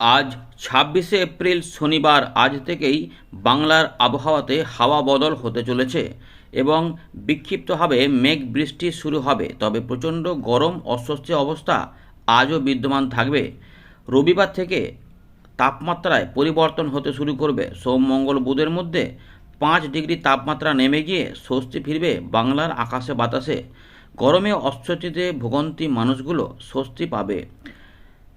আজ ছাব্বিশে এপ্রিল শনিবার আজ থেকেই বাংলার আবহাওয়াতে হাওয়া বদল হতে চলেছে এবং বিক্ষিপ্তভাবে মেঘ বৃষ্টি শুরু হবে, তবে প্রচণ্ড গরম অস্বস্তি অবস্থা আজও বিদ্যমান থাকবে। রবিবার থেকে তাপমাত্রায় পরিবর্তন হতে শুরু করবে। সোম, মঙ্গল, বুধের মধ্যে পাঁচ ডিগ্রি তাপমাত্রা নেমে গিয়ে স্বস্তি ফিরবে বাংলার আকাশে বাতাসে। গরমে অস্বস্তিতে ভোগান্তি মানুষগুলো স্বস্তি পাবে।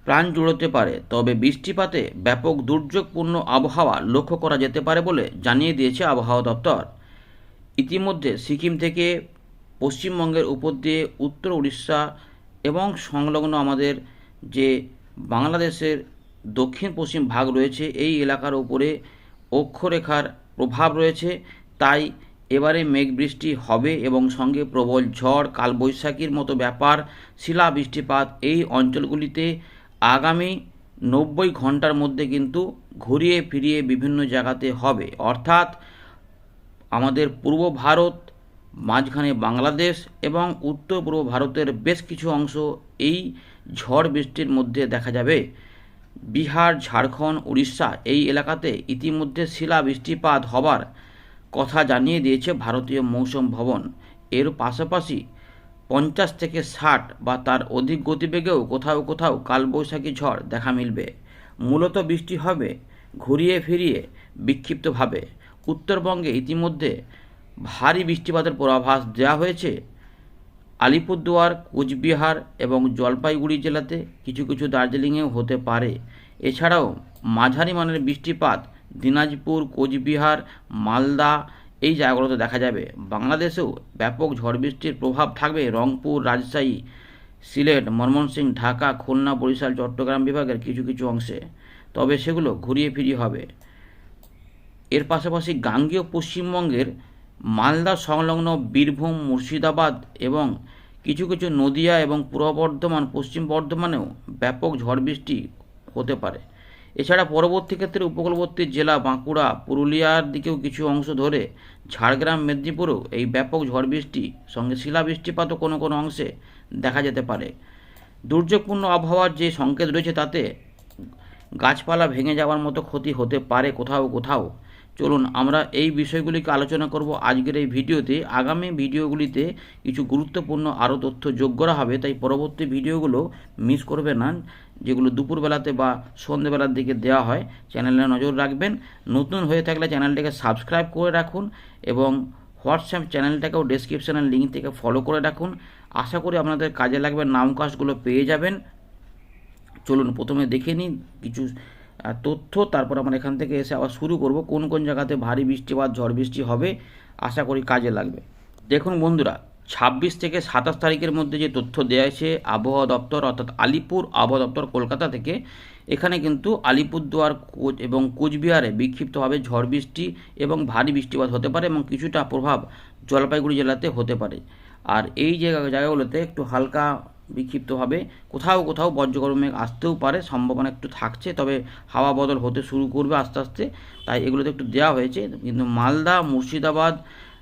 প্রাণ জুড়োতে পারে, তবে বৃষ্টিপাতে ব্যাপক দুর্যোগপূর্ণ আবহাওয়া লক্ষ্য করা যেতে পারে বলে জানিয়ে দিয়েছে আবহাওয়া দপ্তর। ইতিমধ্যে সিকিম থেকে পশ্চিমবঙ্গের উপর দিয়ে উত্তর উড়িষ্যা এবং সংলগ্ন আমাদের যে বাংলাদেশের দক্ষিণ পশ্চিম ভাগ রয়েছে, এই এলাকার উপরে অক্ষরেখার প্রভাব রয়েছে। তাই এবারে মেঘ বৃষ্টি হবে এবং সঙ্গে প্রবল ঝড়, কালবৈশাখীর মতো ব্যাপার শিলা বৃষ্টিপাত এই অঞ্চলগুলিতে আগামী নব্বই ঘণ্টার মধ্যে কিন্তু ঘুরিয়ে ফিরিয়ে বিভিন্ন জায়গাতে হবে। অর্থাৎ আমাদের পূর্ব ভারত, মাঝখানে বাংলাদেশ এবং উত্তর পূর্ব ভারতের বেশ কিছু অংশ এই ঝড় বৃষ্টির মধ্যে দেখা যাবে। বিহার, ঝাড়খণ্ড, উড়িষ্যা এই এলাকাতে ইতিমধ্যে শিলা বৃষ্টিপাত হবার কথা জানিয়ে দিয়েছে ভারতীয় মৌসুম ভবন। এর পাশাপাশি পঞ্চাশ থেকে ষাট বা তার অধিক গতিবেগেও কোথাও কোথাও কালবৈশাখী ঝড় দেখা মিলবে। মূলত বৃষ্টি হবে ঘুরিয়ে ফিরিয়ে বিক্ষিপ্তভাবে। উত্তরবঙ্গে ইতিমধ্যে ভারী বৃষ্টিপাতের পূর্বাভাস দেওয়া হয়েছে। আলিপুরদুয়ার, কোচবিহার এবং জলপাইগুড়ি জেলাতে কিছু কিছু দার্জিলিংয়েও হতে পারে। এছাড়াও মাঝারি মানের বৃষ্টিপাত দিনাজপুর, কোচবিহার, মালদা এই জায়গাগুলোতে দেখা যাবে। বাংলাদেশেও ব্যাপক ঝড় বৃষ্টির প্রভাব থাকবে রংপুর, রাজশাহী, সিলেট ময়মনসিংহ ঢাকা, খুলনা, বরিশাল, চট্টগ্রাম বিভাগের কিছু কিছু অংশে। তবে সেগুলো ঘুরিয়ে ফিরিয়ে হবে। এর পাশাপাশি গাঙ্গেয় পশ্চিমবঙ্গের মালদা সংলগ্ন বীরভূম, মুর্শিদাবাদ এবং কিছু কিছু নদিয়া এবং পূর্ব বর্ধমান, পশ্চিম বর্ধমানেও ব্যাপক ঝড় বৃষ্টি হতে পারে। এছাড়া পরবর্তী ক্ষেত্রে উপকূলবর্তী জেলা বাঁকুড়া, পুরুলিয়ার দিকেও কিছু অংশ ধরে ঝাড়গ্রাম, মেদিনীপুরেও এই ব্যাপক ঝড় বৃষ্টি সঙ্গে শিলা বৃষ্টিপাতও কোনো কোনো অংশে দেখা যেতে পারে। দুর্যোগপূর্ণ আবহাওয়ার যে সংকেত রয়েছে তাতে গাছপালা ভেঙে যাওয়ার মতো ক্ষতি হতে পারে কোথাও কোথাও। চলুন, আমরা এই বিষয়গুলিকে আলোচনা করব আজকের এই ভিডিওতে। আগামী ভিডিওগুলিতে কিছু গুরুত্বপূর্ণ আরও তথ্য যোগ করা হবে, তাই পরবর্তী ভিডিওগুলো মিস করবে না। যেগুলো দুপুরবেলাতে বা সন্ধ্যেবেলার দিকে দেওয়া হয়, চ্যানেলে নজর রাখবেন। নতুন হয়ে থাকলে চ্যানেলটিকে সাবস্ক্রাইব করে রাখুন এবং হোয়াটসঅ্যাপ চ্যানেলটাকেও ডেসক্রিপশনের লিঙ্ক থেকে ফলো করে রাখুন। আশা করি আপনাদের কাজে লাগবে নামকাস্টগুলো পেয়ে যাবেন। চলুন, প্রথমে দেখে নিন কিছু তথ্য, তারপর আমরা এখান থেকে এসে আবার শুরু করব, কোন কোন জায়গাতে ভারী বৃষ্টি বা ঝড় বৃষ্টি হবে, আশা করি কাজে লাগবে। দেখুন বন্ধুরা ছাব্বিশ থেকে সাতাশ তারিখের মধ্যে যে তথ্য দেওয়া হয়েছে আবহাওয়া দপ্তর, অর্থাৎ আলিপুর আবহাওয়া দপ্তর কলকাতা থেকে, এখানে কিন্তু আলিপুরদুয়ার কোচ এবং কোচবিহারে বিক্ষিপ্তভাবে ঝড় বৃষ্টি এবং ভারী বৃষ্টিপাত হতে পারে এবং কিছুটা প্রভাব জলপাইগুড়ি জেলাতে হতে পারে। আর এই জায়গা, জায়গাগুলোতে একটু হালকা বিক্ষিপ্তভাবে কোথাও কোথাও বজ্রগর্ভ মেঘ আসতেও পারে, সম্ভাবনা একটু থাকছে, তবে হাওয়া বদল হতে শুরু করবে আস্তে আস্তে। তাই এগুলোতে একটু দেওয়া হয়েছে। কিন্তু মালদা, মুর্শিদাবাদ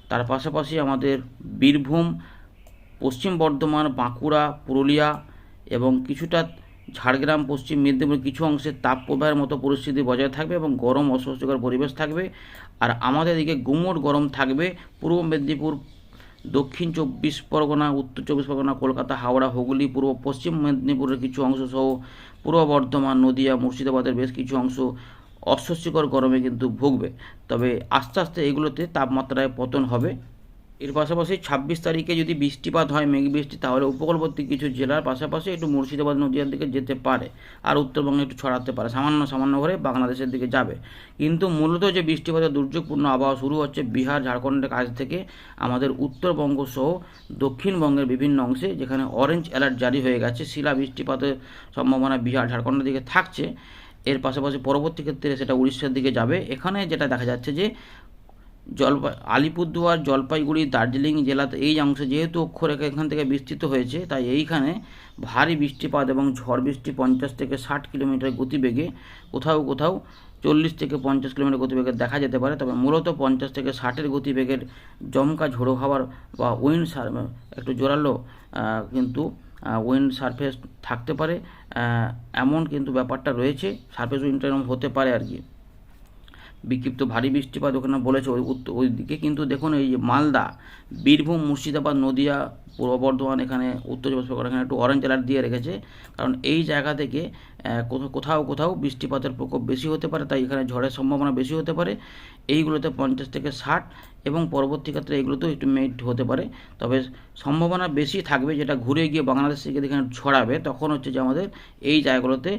তার পাশাপাশি আমাদের বীরভূম, পশ্চিম বর্ধমান, বাঁকুড়া, পুরুলিয়া এবং কিছুটা ঝাড়গ্রাম, পশ্চিম মেদিনীপুর কিছু অংশে তাপ প্রবাহের মতো পরিস্থিতি বজায় থাকবে এবং গরম অস্বস্তিকর পরিবেশ থাকবে। আর আমাদের দিকে গুমোট গরম থাকবে। পূর্ব মেদিনীপুর, দক্ষিণ চব্বিশ পরগনা, উত্তর চব্বিশ পরগনা, কলকাতা, হাওড়া, হুগলি, পূর্ব পশ্চিম মেদিনীপুরের কিছু অংশ সহ পূর্ব বর্ধমান, নদিয়া, মুর্শিদাবাদের বেশ কিছু অংশ অস্বস্তিকর গরমে কিন্তু ভুগবে। তবে আস্তে আস্তে এগুলোতে তাপমাত্রায় পতন হবে। এর পাশাপাশি ছাব্বিশ তারিখে যদি বৃষ্টিপাত হয়, মেঘ বৃষ্টি, তাহলে উপকূলবর্তী কিছু জেলার পাশাপাশি একটু মুর্শিদাবাদ, নদীয়ার দিকে যেতে পারে আর উত্তরবঙ্গে একটু ছড়াতে পারে। সামান্য সামান্য করে বাংলাদেশের দিকে যাবে। কিন্তু মূলত যে বৃষ্টিপাতের দুর্যোগপূর্ণ আবহাওয়া শুরু হচ্ছে বিহার, ঝাড়খণ্ডের কাছ থেকে, আমাদের উত্তরবঙ্গ সহ দক্ষিণবঙ্গের বিভিন্ন অংশে, যেখানে অরেঞ্জ অ্যালার্ট জারি হয়ে গেছে। শিলা বৃষ্টিপাতের সম্ভাবনা বিহার, ঝাড়খণ্ডের দিকে থাকছে। এর পাশাপাশি পরবর্তী ক্ষেত্রে সেটা উড়িষ্যার দিকে যাবে। এখানে যেটা দেখা যাচ্ছে যে জলপাই আলিপুরদুয়ার, জলপাইগুড়ি, দার্জিলিং জেলাতে এই অংশে যেহেতু অক্ষরেখা এখান থেকে বিস্তৃত হয়েছে, তাই এইখানে ভারী বৃষ্টিপাত এবং ঝড় বৃষ্টি পঞ্চাশ থেকে ষাট কিলোমিটার গতিবেগে, কোথাও কোথাও চল্লিশ থেকে পঞ্চাশ কিলোমিটার গতিবেগে দেখা যেতে পারে। তবে মূলত পঞ্চাশ থেকে ষাটের গতিবেগের জমকা ঝোড়ো হাওয়ার বা উইন্ড একটু জোরালো কিন্তু উইন্ড সারফেস থাকতে পারে এমন কিন্তু ব্যাপারটা রয়েছে সারফেস উইন্ডটা এরকম হতে পারে আর কি। বিক্ষিপ্ত ভারী বৃষ্টিপাত ওখানে বলেছে, ওই ওই দিকে কিন্তু দেখুন, এই যে মালদা, বীরভূম, মুর্শিদাবাদ, নদিয়া পূর্ব বর্ধমান এখানে, উত্তর চব্বিশ পরগনা, এখানে একটু অরেঞ্জ অ্যালার্ট দিয়ে রেখেছে। কারণ এই জায়গা থেকে কোথাও কোথাও কোথাও বৃষ্টিপাতের প্রকোপ বেশি হতে পারে, তাই এখানে ঝড়ের সম্ভাবনা বেশি হতে পারে। এইগুলোতে পঞ্চাশ থেকে ষাট এবং পরবর্তী ক্ষেত্রে এগুলোতেও একটু মেট হতে পারে। তবে সম্ভাবনা বেশি থাকবে যেটা ঘুরে গিয়ে বাংলাদেশ থেকে এখানে ছড়াবে, তখন হচ্ছে যে আমাদের এই জায়গাগুলোতে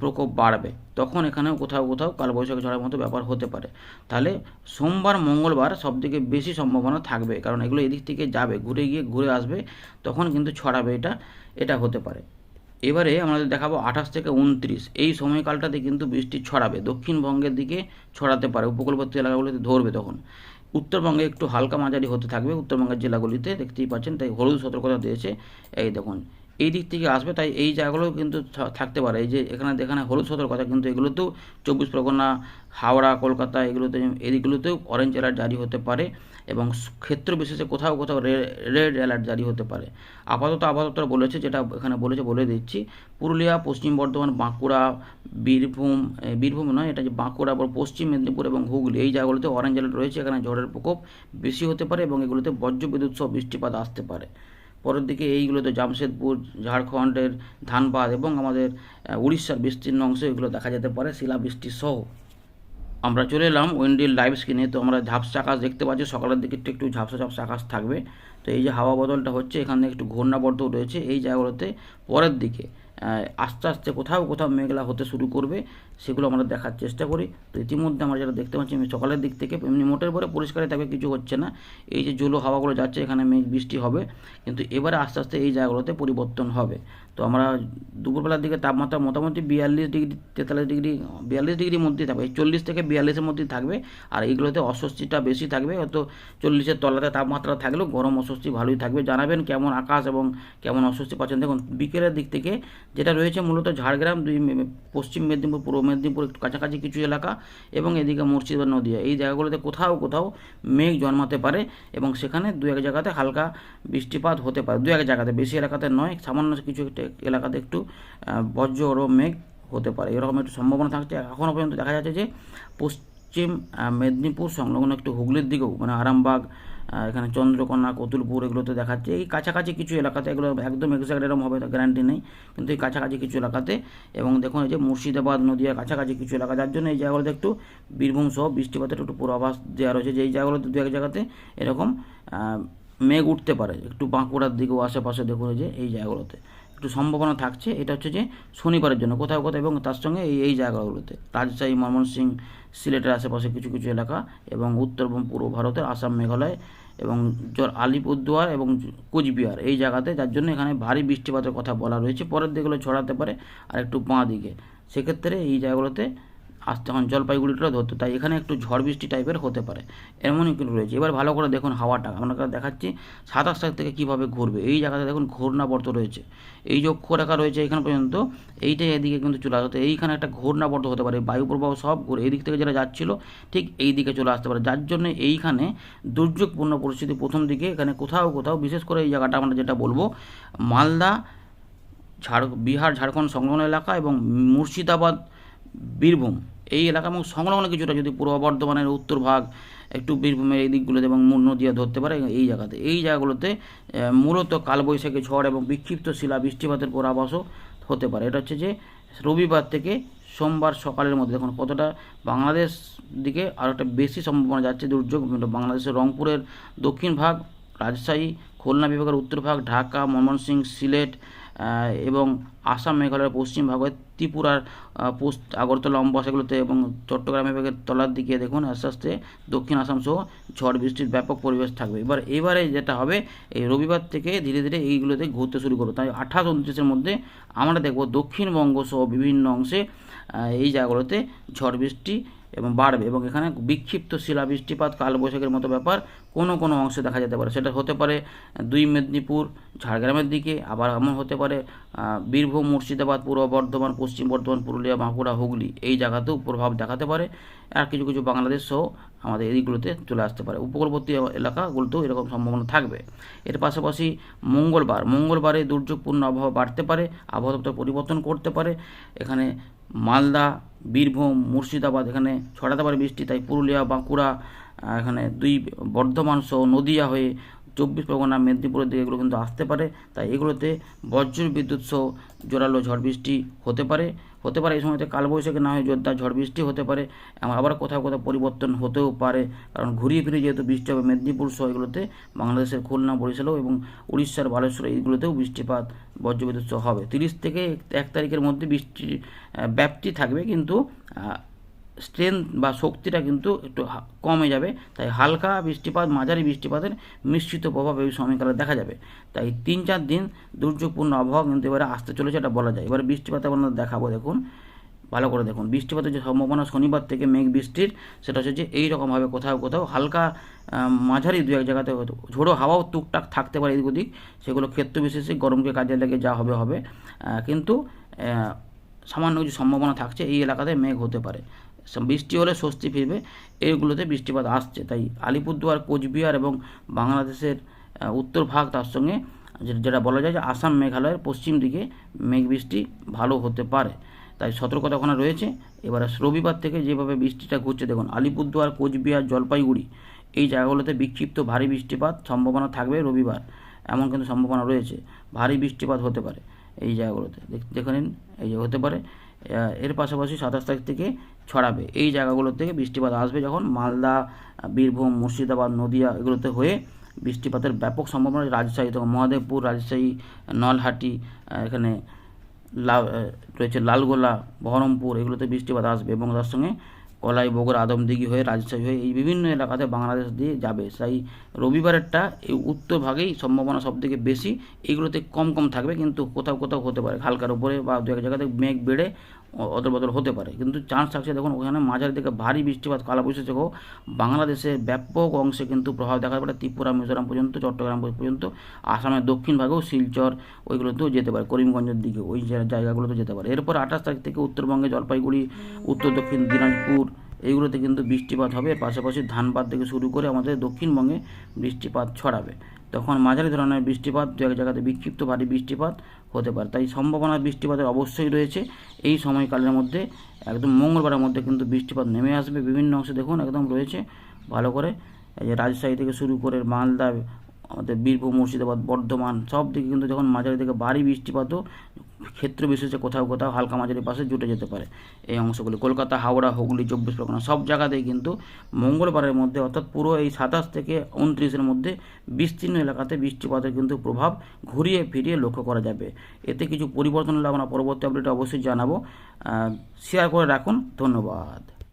প্রকোপ বাড়বে। তখন এখানেও কোথাও কোথাও কালবৈশাখী ঝড়ের মতো ব্যাপার হতে পারে। তাহলে সোমবার, মঙ্গলবার সবথেকে বেশি সম্ভাবনা থাকবে, কারণ এগুলো এদিক থেকে যাবে, ঘুরে গিয়ে ঘুরে আসবে। তখন কিন্তু ছড়াবে এটা এটা হতে পারে। এবারে আমাদের দেখাবো আঠাশ থেকে উনত্রিশ, এই সময়কালটাতে কিন্তু বৃষ্টি ছড়াবে, দক্ষিণবঙ্গের দিকে ছড়াতে পারে, উপকূলবর্তী এলাকাগুলিতে ধরবে তখন। উত্তরবঙ্গে একটু হালকা মাঝারি হতে থাকবে, উত্তরবঙ্গের জেলাগুলিতে দেখতেই পাচ্ছেন, তাই হলুদ সতর্কতা দিয়েছে, এই দেখুন। এই দিক থেকে আসবে, তাই এই জায়গাগুলো কিন্তু থাকতে পারে, এই যে এখানে এখানে হলুদ সতর্কতা, কিন্তু এগুলোতেও চব্বিশ পরগনা, হাওড়া, কলকাতা, এগুলোতে, এদিকগুলোতেও অরেঞ্জ অ্যালার্ট জারি হতে পারে। এবং ক্ষেত্র বিশেষে কোথাও কোথাও রেড অ্যালার্ট জারি হতে পারে। আপাতত আপাতত বলেছে যেটা এখানে বলেছে বলে দিচ্ছি। পুরুলিয়া, পশ্চিম বর্ধমান, বাঁকুড়া, বীরভূম বীরভূম নয়, এটা যে বাঁকুড়া পশ্চিম মেদিনীপুর এবং হুগলি, এই জায়গাগুলোতে অরেঞ্জ অ্যালার্ট রয়েছে। এখানে ঝড়ের প্রকোপ বেশি হতে পারে এবং এগুলোতে বজ্রবিদ্যুৎ সহ বৃষ্টিপাত আসতে পারে। পরের দিকে এইগুলোতে জামশেদপুর, ঝাড়খণ্ডের ধানবাদ এবং আমাদের উড়িষ্যার বিস্তীর্ণ অংশে এগুলো দেখা যেতে পারে। শিলাবৃষ্টি সহ। আমরা চলে এলাম উইন্ডিল লাইভ স্ক্রিনে তো আমরা ঝাপসা আকাশ দেখতে পাচ্ছি। সকালের দিকে একটু একটু ঝাপসা ঝাপসা আকাশ থাকবে। তো এই যে হাওয়া বদলটা হচ্ছে, এখানে একটু ঘূর্ণাবর্ত রয়েছে। এই জায়গাগুলোতে পরের দিকে আস্তে আস্তে কোথাও কোথাও মেঘলা হতে শুরু করবে। সেগুলো আমরা দেখার চেষ্টা করি। তো ইতিমধ্যে আমরা যেটা দেখতে পাচ্ছি সকালের দিক থেকে এমনি মোটের পরে পরিষ্কারই থাকবে কিছু হচ্ছে না। এই যে জলো হাওয়াগুলো যাচ্ছে, এখানে মেঘ বৃষ্টি হবে, কিন্তু এবারে আস্তে আস্তে এই জায়গাগুলোতে পরিবর্তন হবে। তো আমরা দুপুরবেলার দিকে তাপমাত্রা মোটামুটি বিয়াল্লিশ ডিগ্রি, তেতাল্লিশ ডিগ্রি, বিয়াল্লিশ ডিগ্রির মধ্যেই থাকবে চল্লিশ থেকে বিয়াল্লিশের মধ্যেই থাকবে, আর এইগুলোতে অস্বস্তিটা বেশি থাকবে, হয়তো চল্লিশের তলাতে তাপমাত্রা থাকলেও গরম অস্বস্তি ভালোই থাকবে। জানাবেন কেমন আকাশ এবং কেমন অস্বস্তি পাচ্ছেন। দেখুন, বিকেলের দিক থেকে যেটা রয়েছে, মূলত ঝাড়গ্রাম, দুই পশ্চিম মেদিনীপুর, পূর্ব মেদিনীপুর একটু কাছাকাছি কিছু এলাকা এবং এদিকে মুর্শিদাবাদ, নদীয়া। এই জায়গাগুলোতে কোথাও কোথাও মেঘ জন্মাতে পারে এবং সেখানে দু এক জায়গাতে হালকা বৃষ্টিপাত হতে পারে। দু এক জায়গাতে, বেশি এলাকাতে নয়, সামান্য কিছু এলাকাতে একটু বজ্র ও মেঘ হতে পারে। এরকম একটু সম্ভাবনা থাকছে। এখনও পর্যন্ত দেখা যাচ্ছে যে পশ্চিম মেদিনীপুর সংলগ্ন একটু হুগলির দিকেও মানে আরামবাগ এখানে চন্দ্রকোনা, কতুলপুর এগুলোতে দেখাচ্ছে। এই কাছাকাছি কিছু এলাকাতে এগুলো একদম এক্সাক্ট এরকম হবে গ্যারান্টি নেই, কিন্তু এই কাছাকাছি কিছু এলাকাতে। এবং দেখুন এই যে মুর্শিদাবাদ, নদীয়া কাছাকাছি কিছু এলাকা, যার জন্য এই জায়গাগুলোতে একটু বীরভূম সহ বৃষ্টিপাতের একটু পূর্বাভাস দেওয়া রয়েছে, যে এই জায়গাগুলোতে দু এক জায়গাতে এরকম মেঘ উঠতে পারে। একটু বাঁকুড়ার দিকেও আশেপাশে দেখুন যে, এই জায়গাগুলোতে। একটু সম্ভাবনা থাকছে, এটা হচ্ছে যে শনিবারের জন্য কোথাও কোথাও এবং তার সঙ্গে এই এই জায়গাগুলোতে। রাজশাহী, ময়মনসিংহ, সিলেটের আশেপাশে কিছু কিছু এলাকা এবং উত্তর এবং পূর্ব ভারতের আসাম, মেঘালয় এবং আলিপুরদুয়ার এবং কোচবিহার এই জায়গাতে, যার জন্য এখানে ভারী বৃষ্টিপাতের কথা বলা রয়েছে। পরের দিকগুলো ছড়াতে পারে আর একটু বাঁ দিকে। সেক্ষেত্রে এই জায়গাগুলোতে আসতে এখন জলপাইগুড়িটা ধরতো, তাই এখানে একটু ঝড় বৃষ্টি টাইপের হতে পারে। এমনই কিন্তু রয়েছে। এবার ভালো করে দেখুন হাওয়াটা। আপনাকে দেখাচ্ছি সাতাশ তারিখ থেকে কীভাবে ঘুরবে। এই জায়গাতে দেখুন ঘূর্ণাবর্ত রয়েছে। এই যে অক্ষরেখা রয়েছে এখান পর্যন্ত, এইটাই এদিকে কিন্তু চলে আসতে এইখানে একটা ঘূর্ণাবর্ত হতে পারে, বায়ু প্রবাহ সব ঘুরে এই দিক থেকে যেটা যাচ্ছিল, ঠিক এই দিকে চলে আসতে পারে। যার জন্য এইখানে দুর্যোগপূর্ণ পরিস্থিতি প্রথম দিকে। এখানে কোথাও কোথাও, বিশেষ করে এই জায়গাটা আমরা যেটা বলব, মালদা, ঝাড়, বিহার, ঝাড়খণ্ড সংলগ্ন এলাকা এবং মুর্শিদাবাদ, বীরভূম। এই এলাকা এবং সংলগ্ন কিছুটা যদি পূর্ব বর্ধমানের উত্তর ভাগ একটু বীরভূমের এই দিকগুলোতে এবং নদীয়া ধরতে পারে, এই জায়গাতে। এই জায়গাগুলোতে মূলত কালবৈশাখী ঝড় এবং বিক্ষিপ্ত শিলা বৃষ্টিপাতের পরাভাসও হতে পারে। এটা হচ্ছে যে, রবিবার থেকে সোমবার সকালের মধ্যে। দেখুন কতটা বাংলাদেশ দিকে আরও একটা বেশি সম্ভাবনা যাচ্ছে দুর্যোগ। বাংলাদেশের রংপুরের দক্ষিণ ভাগ, রাজশাহী, খুলনা বিভাগের উত্তর ভাগ, ঢাকা, ময়মনসিংহ, সিলেট এবং আসাম মেঘালয়ের পশ্চিম ভাগে ত্রিপুরার পোস্ট আগরতলা অম্বাস এগুলোতে এবং চট্টগ্রাম বিভাগের তলার দিকে দেখুন, আস্তে আস্তে দক্ষিণ আসাম সহ ঝড় বৃষ্টির ব্যাপক পরিবেশ থাকবে। এবার, এবারে যেটা হবে, এই রবিবার থেকে ধীরে ধীরে এইগুলোতে ঘুরতে শুরু করবে। তাই আঠাশ, উনত্রিশের মধ্যে আমরা দেখব দক্ষিণবঙ্গ সহ বিভিন্ন অংশে এই জায়গাগুলোতে ঝড় বৃষ্টি এবং বাড়বে। এবং এখানে বিক্ষিপ্ত শিলা বৃষ্টিপাত, কালবৈশাখীর মতো ব্যাপার কোনো কোনো অংশে দেখা যেতে পারে। সেটা হতে পারে দুই মেদিনীপুর, ঝাড়গ্রামের দিকে, আবার এমন হতে পারে বীরভূম, মুর্শিদাবাদ, পূর্ব বর্ধমান, পশ্চিম বর্ধমান, পুরুলিয়া, বাঁকুড়া, হুগলি এই জায়গাতেও প্রভাব দেখাতে পারে। আর কিছু কিছু বাংলাদেশ সহ আমাদের এইগুলোতে চলে আসতে পারে। উপকূলবর্তী এলাকাগুলোতেও এরকম সম্ভাবনা থাকবে। এর পাশাপাশি মঙ্গলবার, মঙ্গলবারে দুর্যোগপূর্ণ আবহাওয়া বাড়তে পারে, আবহাওয়া দপ্তর পরিবর্তন করতে পারে। এখানে মালদা বীরভূম, মুর্শিদাবাদ, এখানে ছড়াতে পারে বৃষ্টি, তাই পুরুলিয়া, বাঁকুড়া এখানে দুই বর্ধমান সহ নদিয়া হয়ে চব্বিশ পরগনা, মেদিনীপুরের দিকে এগুলো কিন্তু আসতে পারে। তাই এগুলোতে বজ্র বিদ্যুৎ সহ জোরালো ঝড় বৃষ্টি হতে পারে। হতে পারে, এই সময়তে কালবৈশাখী না হয়ে যোদ্ধা ঝড় বৃষ্টি হতে পারে। আবার কোথাও কোথাও পরিবর্তন হতেও পারে। কারণ ঘুরিয়ে ফিরে যেহেতু বৃষ্টি হবে, মেদিনীপুর সহ এগুলোতে, বাংলাদেশের খুলনা বরিশালও এবং উড়িষ্যার বালেশ্বর, এইগুলোতেও বৃষ্টিপাত বজ্রবিদ্যুৎ হবে। তিরিশ থেকে এক তারিখের মধ্যে বৃষ্টির ব্যাপ্তি থাকবে কিন্তু স্ট্রেংথ বা শক্তিটা কিন্তু একটু কমে যাবে। তাই হালকা বৃষ্টিপাত, মাঝারি বৃষ্টিপাতের মিশ্রিত প্রভাব এই সময়কালে দেখা যাবে। তাই তিন চার দিন দুর্যোগপূর্ণ আবহাওয়া কিন্তু এবারে আসতে চলেছে এটা বলা যায়। এবারে বৃষ্টিপাত আপনাদের দেখাবো, দেখুন। ভালো করে দেখুন। বৃষ্টিপাতের যে সম্ভাবনা শনিবার থেকে মেঘ বৃষ্টির, সেটা হচ্ছে যে এই রকমভাবে কোথাও কোথাও হালকা মাঝারি দু এক জায়গাতে ঝোড়ো হাওয়াও টুকটাক থাকতে পারে এদিক ওদিক সেগুলো ক্ষেত্র বিশেষে গরমকে কাজে লেগে যা হবে হবে। কিন্তু সামান্য কিছু সম্ভাবনা থাকছে এই এলাকাতে মেঘ হতে পারে। বৃষ্টি হলে স্বস্তি ফিরবে। এইগুলোতে বৃষ্টিপাত আসছে। তাই আলিপুরদুয়ার, কোচবিহার এবং বাংলাদেশের উত্তর ভাগ তার সঙ্গে যেটা বলা যায় যে আসাম মেঘালয়ের পশ্চিম দিকে মেঘ বৃষ্টি ভালো হতে পারে। তাই সতর্কতা ওখানে রয়েছে। এবারে রবিবার থেকে যেভাবে বৃষ্টিটা ঘুরছে, দেখুন, আলিপুরদুয়ার, কোচবিহার, জলপাইগুড়ি, এই জায়গাগুলোতে বিক্ষিপ্ত ভারী বৃষ্টিপাত সম্ভাবনা থাকবে রবিবার। এমন কিন্তু সম্ভাবনা রয়েছে। ভারী বৃষ্টিপাত হতে পারে এই জায়গাগুলোতে। দেখ- নিন, এই যে হতে পারে। এর পাশাপাশি সাতাশ তারিখ থেকে ছড়াবে। এই জায়গাগুলো থেকে বৃষ্টিপাত আসবে যখন মালদা, বীরভূম, মুর্শিদাবাদ, নদিয়া এগুলোতে হয়ে বৃষ্টিপাতের ব্যাপক সম্ভাবনা রাজশাহী তখন মহাদেবপুর, রাজশাহী, নলহাটি এখানে লা রয়েছে লালগোলা, বহরমপুর এগুলোতে বৃষ্টিপাত আসবে এবং তার সঙ্গে কলাই, বগুড়া, আদমদিঘি হয়ে, রাজশাহী হয়ে এই বিভিন্ন এলাকাতে বাংলাদেশ দিয়ে যাবে। তাই রবিবারেরটা এই উত্তর ভাগেই সম্ভাবনা সবথেকে বেশি। এগুলোতে কম কম থাকবে, কিন্তু কোথাও কোথাও হতে পারে। হালকার উপরে বা দু এক জায়গাতে মেঘ বেড়ে অদল বদল হতে পারে। কিন্তু চান্স থাকছে দেখুন, ওখানে মাঝারি থেকে ভারী বৃষ্টিপাত, কালাবৈশাখী সহ বাংলাদেশের ব্যাপক অংশে কিন্তু প্রভাব দেখা পারে ত্রিপুরা, মিজোরাম পর্যন্ত, চট্টগ্রাম পর্যন্ত, আসামের দক্ষিণ ভাগেও শিলচর ওইগুলোতেও যেতে পারে, করিমগঞ্জের দিকে, ওই জায়গা- জায়গাগুলোতে যেতে পারে। এরপর আঠাশ তারিখ থেকে উত্তরবঙ্গে জলপাইগুড়ি, উত্তর দক্ষিণ দিনাজপুর, এইগুলোতে কিন্তু বৃষ্টিপাত হবে। পাশাপাশি ধানবাদ থেকে শুরু করে আমাদের দক্ষিণবঙ্গে বৃষ্টিপাত ছড়াবে। তখন মাঝারি ধরনের বৃষ্টিপাত, দু এক জায়গাতে বিক্ষিপ্ত ভারী বৃষ্টিপাত হতে পারে। তাই সম্ভাবনা বৃষ্টিপাতের অবশ্যই রয়েছে। এই সময়কালের মধ্যে, একদম মঙ্গলবারের মধ্যে কিন্তু বৃষ্টিপাত নেমে আসবে। বিভিন্ন অংশে দেখুন, একদম রয়েছে। ভালো করে এই যে রাজশাহী থেকে শুরু করে মালদা, আমাদের বীরভূম, মুর্শিদাবাদ, বর্ধমান সব দিকে কিন্তু যখন মাঝারি থেকে ভারী বৃষ্টিপাতও ক্ষেত্র বিশেষে কোথাও কোথাও হালকা মাঝারি পাশে জুটে যেতে পারে। এই অংশগুলি কলকাতা, হাওড়া, হুগলি, চব্বিশ পরগনা সব জায়গাতেই কিন্তু মঙ্গলবারের মধ্যে অর্থাৎ পুরো এই সাতাশ থেকে উনত্রিশের মধ্যে বিস্তীর্ণ এলাকাতে বৃষ্টিপাতের কিন্তু প্রভাব ঘুরিয়ে ফিরিয়ে লক্ষ্য করা যাবে। এতে কিছু পরিবর্তন হলে আমরা পরবর্তী আপডেটে অবশ্যই জানাব। শেয়ার করে রাখুন। ধন্যবাদ।